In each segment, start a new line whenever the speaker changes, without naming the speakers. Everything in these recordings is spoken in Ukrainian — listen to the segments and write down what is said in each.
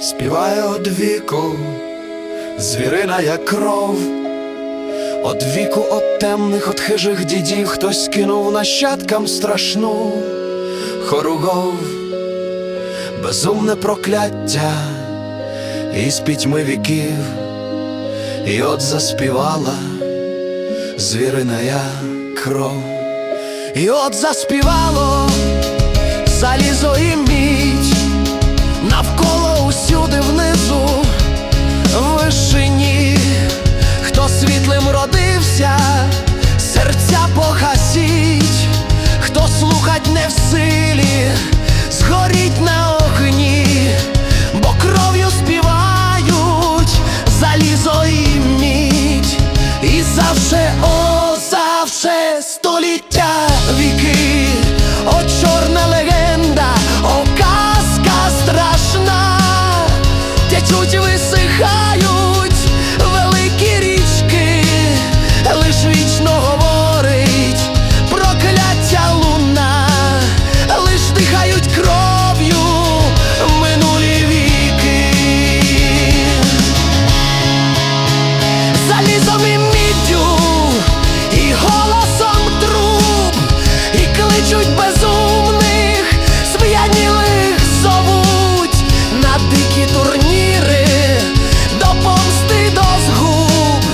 Співає од віку, звірина як кров, Од віку, от темних, от хижих дідів хтось кинув нащадкам страшну хоругов, безумне прокляття із пітьми віків, і от заспівала звірина як кров, і от заспівало світлим родився, серця погасіть, хто слухать не в силі, згоріть на огні, бо кров'ю співають залізо і мідь, і завше, о, завше століття кличуть безумних, сп'янілих зовуть на дикі турніри, до помсти до згуб,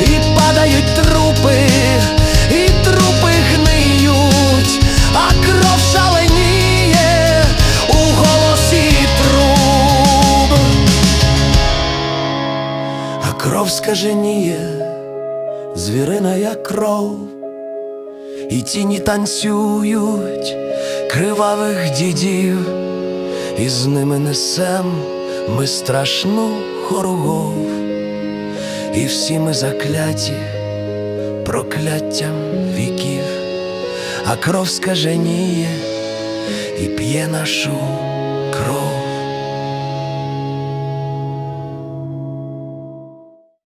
і падають трупи, і трупи гниють, а кров шаленіє у голосі труб. А кров скаженіє, звірина як кров, і тіні танцюють кривавих дідів, і з ними несем ми страшну хоругов, і всі ми закляті прокляттям віків, а кров скаженіє і п'є нашу кров.